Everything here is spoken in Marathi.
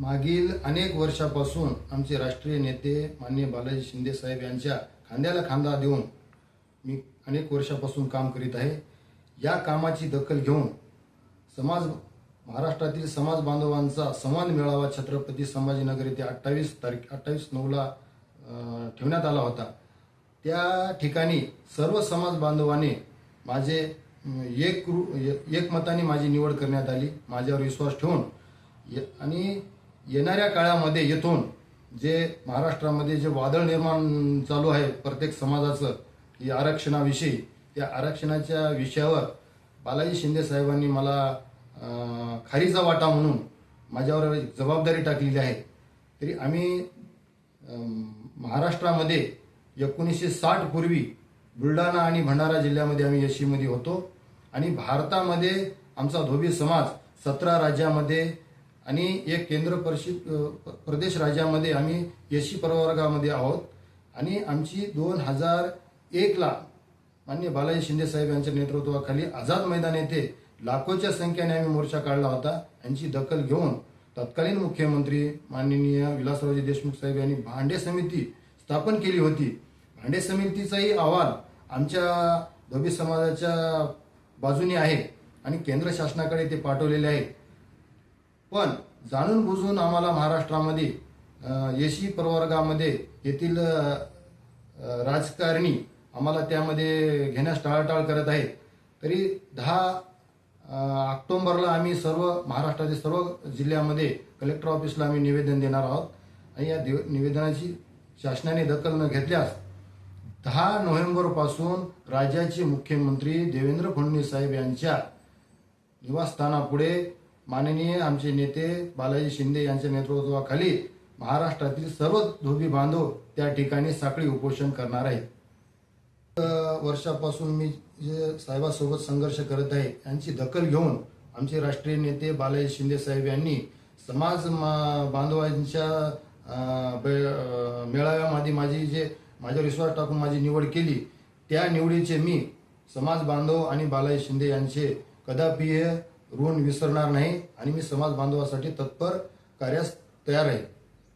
मागील अनेक वर्षापासून आमचे राष्ट्रीय नेते माननीय बालाजी शिंदे साहेब यांच्या खांद्याला खांदा देऊन मी अनेक वर्षापासून काम करीत आहे. या कामाची दखल घेऊन समाज महाराष्ट्रातील समाज बांधवांचा संवाद मेळावा छत्रपती संभाजीनगर येथे अठ्ठावीस तारीख अठ्ठावीस नऊला ठेवण्यात आला होता. त्या ठिकाणी सर्व समाज बांधवांनी माझे एक रु- एकमताने माझी निवड करण्यात आली. माझ्यावर विश्वास ठेवून. ये- आणि येणाऱ्या काळामध्ये येथून जे महाराष्ट्रामध्ये जे वादळ निर्माण चालू आहे प्रत्येक समाजाचं या आरक्षणाविषयी त्या आरक्षणाच्या विषयावर बालाजी शिंदे साहेबांनी मला खारीचा वाटा म्हणून माझ्यावर जबाबदारी टाकलेली आहे. तरी आम्ही महाराष्ट्रामध्ये एकोणीसशे साठ पूर्वी बुलढाणा आणि भंडारा जिल्ह्यामध्ये आम्ही यशीमध्ये होतो. आणि भारतामध्ये आमचा धोबी समाज सतरा राज्यामध्ये आणि एक केंद्र परिषद प्रदेश राज्यामध्ये आम्ही यशी प्रवर्गामध्ये आहोत. आणि आमची दोन हजार एकला मान्य बालाजी शिंदे साहेब यांच्या नेतृत्वाखाली आझाद मैदान येथे लाखोच्या संख्येने आम्ही मोर्चा काढला होता. यांची दखल घेऊन तत्कालीन मुख्यमंत्री माननीय विलासरावजी देशमुख साहेब यांनी भांडे समिती स्थापन केली होती. भांडे समितीचाही अहवाल आमच्या धोबी समाजाच्या बाजूने आहे आणि केंद्र शासनाकडे ते पाठवलेले आहे. पण जाणून बुजून आम्हाला महाराष्ट्रामध्ये यशी प्रवर्गामध्ये येथील राजकारणी आम्हाला त्यामध्ये घेण्यास टाळाटाळ करत आहे तरी दहा ऑक्टोंबरला आम्ही सर्व महाराष्ट्रातील सर्व जिल्ह्यामध्ये कलेक्टर ऑफिसला आम्ही निवेदन देणार आहोत. आणि या दिव- निवेदनाची शासनाने दखल न घेतल्यास दहा नोव्हेंबरपासून राज्याचे मुख्यमंत्री देवेंद्र फडणवीस साहेब यांच्या निवासस्थानापुढे माननीय आमचे नेते बालाजी शिंदे यांच्या नेतृत्वाखाली महाराष्ट्रातील सर्व धोबी बांधव त्या ठिकाणी साखळी उपोषण करणार आहेत. वर्षापासून मी जे साहेबासोबत संघर्ष करत आहे यांची दखल घेऊन आमचे राष्ट्रीय नेते बालाजी शिंदे साहेब यांनी समाज मा- बांधवांच्या बे- मेळाव्यामध्ये माझी जे माझ्यावर विश्वास टाकून माझी निवड केली त्या निवडीचे मी समाज बांधव आणि बालाजी शिंदे यांचे कदापि ऋण विसरणार नाही आणि मी समाज बांधवासाठी तत्पर कार्यास तयार आहे.